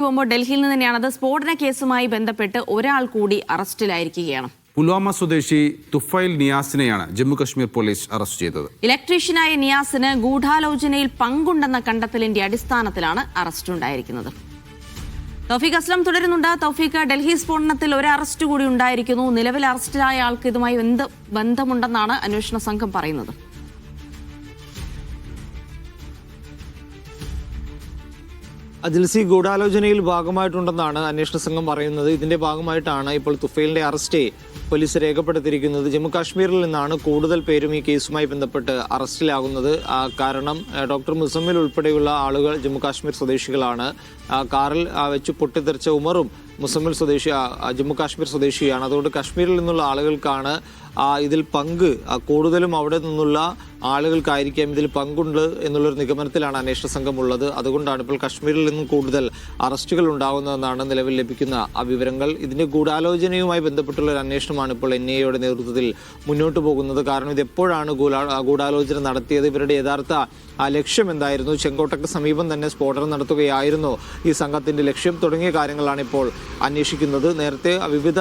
പോകുമ്പോൾ ഡൽഹിയിൽ നിന്ന് തന്നെയാണ് അത് സ്ഫോടന കേസുമായി ബന്ധപ്പെട്ട് ഒരാൾ കൂടി അറസ്റ്റിലായിരിക്കുകയാണ്. പുൽവാമ സ്വദേശി തുഫൈൽ നിയാസിനെയാണ് ജമ്മു കശ്മീർ പോലീസ് അറസ്റ്റ് ചെയ്തത്. ഇലക്ട്രീഷ്യനായ നിയാസിന് ഗൂഢാലോചനയിൽ പങ്കുണ്ടെന്ന കണ്ടെത്തലിന്റെ അടിസ്ഥാനത്തിലാണ് അറസ്റ്റ് ഉണ്ടായിരിക്കുന്നത് തൗഫീഖ് അസ്ലം തുടരുന്നുണ്ട്. തൗഫീഖ് ഡൽഹി സ്ഫോടനത്തിൽ ഒരു അറസ്റ്റ് കൂടി ഉണ്ടായിരിക്കുന്നു. നിലവിൽ അറസ്റ്റിലായ ആൾക്ക് ഇതുമായി എന്ത് ബന്ധമുണ്ടെന്നാണ് അന്വേഷണ സംഘം പറയുന്നത്. അജിൽസി ഗൂഢാലോചനയിൽ ഭാഗമായിട്ടുണ്ടെന്നാണ് അന്വേഷണ സംഘം പറയുന്നത്. ഇതിന്റെ ഭാഗമായിട്ടാണ് ഇപ്പോൾ തുഫൈലിന്റെ അറസ്റ്റ് പോലീസ് രേഖപ്പെടുത്തിയിരിക്കുന്നത്. ജമ്മു കാശ്മീരിൽ നിന്നാണ് കൂടുതൽ പേരും ഈ കേസുമായി ബന്ധപ്പെട്ട് അറസ്റ്റിലാകുന്നത്. കാരണം ഡോക്ടർ മുസമ്മിൽ ഉൾപ്പെടെയുള്ള ആളുകൾ ജമ്മു കാശ്മീർ സ്വദേശികളാണ് കാറിൽ വെച്ച് പൊട്ടിത്തെറിച്ച ഉമറും മുസമ്മിൽ സ്വദേശി ജമ്മു കാശ്മീർ സ്വദേശിയാണ്. അതുകൊണ്ട് കാശ്മീരിൽ നിന്നുള്ള ആളുകൾക്കാണ് ഇതിൽ പങ്ക് കൂടുതലും അവിടെ നിന്നുള്ള ആളുകൾക്കായിരിക്കാം ഇതിൽ പങ്കുണ്ട് എന്നുള്ളൊരു നിഗമനത്തിലാണ് അന്വേഷണ സംഘം ഉള്ളത്. അതുകൊണ്ടാണ് ഇപ്പോൾ കാശ്മീരിൽ നിന്നും കൂടുതൽ അറസ്റ്റുകൾ ഉണ്ടാകുന്നതെന്നാണ് നിലവിൽ ലഭിക്കുന്ന വിവരങ്ങൾ. ഇതിന്റെ ഗൂഢാലോചനയുമായി ബന്ധപ്പെട്ടുള്ള ഒരു അന്വേഷണമാണ് ഇപ്പോൾ എൻ ഐയുടെ നേതൃത്വത്തിൽ മുന്നോട്ട് പോകുന്നത്. കാരണം ഇത് എപ്പോഴാണ് ഗൂഢാ- ഗൂഢാലോചന നടത്തിയത്? ഇവരുടെ യഥാർത്ഥ ലക്ഷ്യം എന്തായിരുന്നു? ചെങ്കോട്ടയ്ക്ക് സമീപം തന്നെ സ്ഫോടനം നടത്തുകയായിരുന്നു ഈ സംഘത്തിന്റെ ലക്ഷ്യം. തുടങ്ങിയ കാര്യങ്ങളാണ് ഇപ്പോൾ അന്വേഷിക്കുന്നത്. നേരത്തെ വിവിധ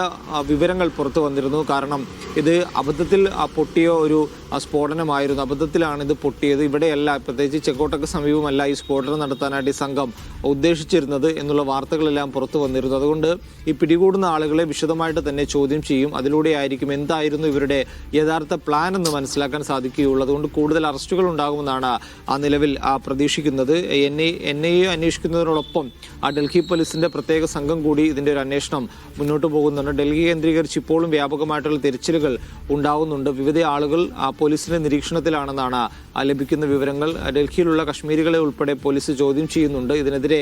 വിവരങ്ങൾ പുറത്തു വന്നിരുന്നു. കാരണം ഇത് അബദ്ധത്തിൽ പൊട്ടിയ ഒരു സ്ഫോടനമായിരുന്നു. അബദ്ധത്തിലാണ് ഇത് പൊട്ടിയത്. ഇവിടെയല്ല പ്രത്യേകിച്ച് ചെക്കോട്ടക്ക് സമീപമല്ല ഈ സ്ഫോടനം നടത്താനായിട്ട് ഈ സംഘം ഉദ്ദേശിച്ചിരുന്നത് എന്നുള്ള വാർത്തകളെല്ലാം പുറത്തു വന്നിരുന്നു. അതുകൊണ്ട് ഈ പിടികൂടുന്ന ആളുകളെ വിശദമായിട്ട് തന്നെ ചോദ്യം ചെയ്യും. അതിലൂടെയായിരിക്കും എന്തായിരുന്നു ഇവരുടെ യഥാർത്ഥ പ്ലാൻ എന്ന് മനസ്സിലാക്കാൻ സാധിക്കുകയുള്ളൂ. അതുകൊണ്ട് കൂടുതൽ അറസ്റ്റുകൾ ഉണ്ടാകുമെന്നാണ് ആ നിലവിൽ പ്രതീക്ഷിക്കുന്നത്. N I N I A അന്വേഷിക്കുന്നതിനോടൊപ്പം ആ ഡൽഹി പോലീസിന്റെ പ്രത്യേക സംഘം കൂടി ഇതിന്റെ ഒരു അന്വേഷണം മുന്നോട്ട് പോകുന്നുണ്ട്. ഡൽഹി കേന്ദ്രീകരിച്ച് ഇപ്പോഴും വ്യാപകമായിട്ടുള്ള തിരച്ചിലുകൾ ഉണ്ടാകുന്നുണ്ട് വിവിധ ആളുകൾ ആ പോലീസിന്റെ നിരീക്ഷണത്തിലാണെന്നാണ് ലഭിക്കുന്ന വിവരങ്ങൾ. ഡൽഹിയിലുള്ള കശ്മീരികളെ ഉൾപ്പെടെ പോലീസ് ചോദ്യം ചെയ്യുന്നുണ്ട്. ഇതിനെതിരെ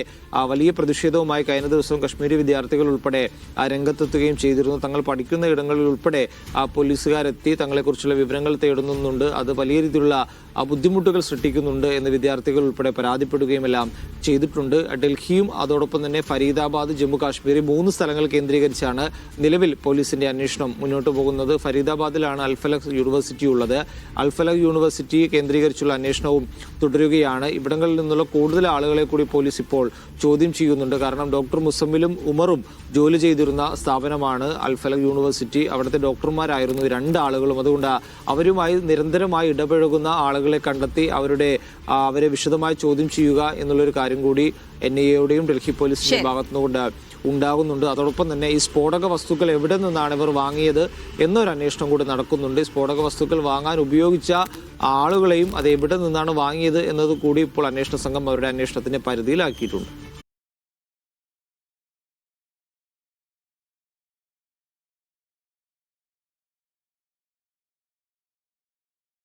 വലിയ പ്രതിഷേധവുമായി കഴിഞ്ഞ ദിവസം കശ്മീരി വിദ്യാർത്ഥികൾ ഉൾപ്പെടെ രംഗത്തെത്തുകയും ചെയ്തിരുന്നു. തങ്ങൾ പഠിക്കുന്ന ഇടങ്ങളിൽ ഉൾപ്പെടെ പോലീസുകാരെത്തി തങ്ങളെക്കുറിച്ചുള്ള വിവരങ്ങൾ തേടുന്നുണ്ട്. അത് വലിയ രീതിയിലുള്ള ബുദ്ധിമുട്ടുകൾ സൃഷ്ടിക്കുന്നുണ്ട് എന്ന് വിദ്യാർത്ഥികൾ ഉൾപ്പെടെ പരാതിപ്പെടുകയും എല്ലാം ചെയ്തിട്ടുണ്ട്. ഡൽഹിയും അതോടൊപ്പം തന്നെ ഫരീദാബാദ് ജമ്മു കാശ്മീർ ഈ മൂന്ന് സ്ഥലങ്ങൾ കേന്ദ്രീകരിച്ചാണ് നിലവിൽ പോലീസിന്റെ അന്വേഷണം മുന്നോട്ട് പോകുന്നത്. ഫരീദാബാദിലാണ് അൽഫലക് യൂണിവേഴ്സിറ്റി ഉള്ളത്. അൽഫലക് യൂണിവേഴ്സിറ്റി കേന്ദ്രീകരിച്ചുള്ള അന്വേഷണവും തുടരുകയാണ്. ഇവിടങ്ങളിൽ നിന്നുള്ള കൂടുതൽ ആളുകളെ കൂടി പോലീസ് ഇപ്പോൾ ചോദ്യം ചെയ്യുന്നുണ്ട്. കാരണം ഡോക്ടർ മുസമ്മിലും ഉമറും ജോലി ചെയ്തിരുന്ന സ്ഥാപനമാണ് അൽഫലക് യൂണിവേഴ്സിറ്റി. അവിടുത്തെ ഡോക്ടർമാരായിരുന്നു രണ്ടാളുകളും അതുകൊണ്ട് അവരുമായി നിരന്തരമായി ഇടപഴകുന്ന ആളുകളെ കണ്ടെത്തി അവരുടെ അവരെ വിശദമായി ചോദ്യം ചെയ്യുക എന്നുള്ളൊരു കാര്യം കൂടി എൻ ഐ എയുടെയും ഡൽഹി പോലീസിന്റെ ഭാഗത്തുനിന്നുകൊണ്ട് ഉണ്ടാകുന്നുണ്ട്. അതോടൊപ്പം തന്നെ ഈ സ്ഫോടക വസ്തുക്കൾ എവിടെ നിന്നാണ് ഇവർ വാങ്ങിയത് എന്നൊരു അന്വേഷണം കൂടി നടക്കുന്നുണ്ട്. ഈ സ്ഫോടക വസ്തുക്കൾ വാങ്ങാൻ ഉപയോഗിച്ച ആളുകളെയും അത് എവിടെ നിന്നാണ് വാങ്ങിയത് എന്നത് കൂടി ഇപ്പോൾ അന്വേഷണ സംഘം അവരുടെ അന്വേഷണത്തിന്റെ പരിധിയിലാക്കിയിട്ടുണ്ട്.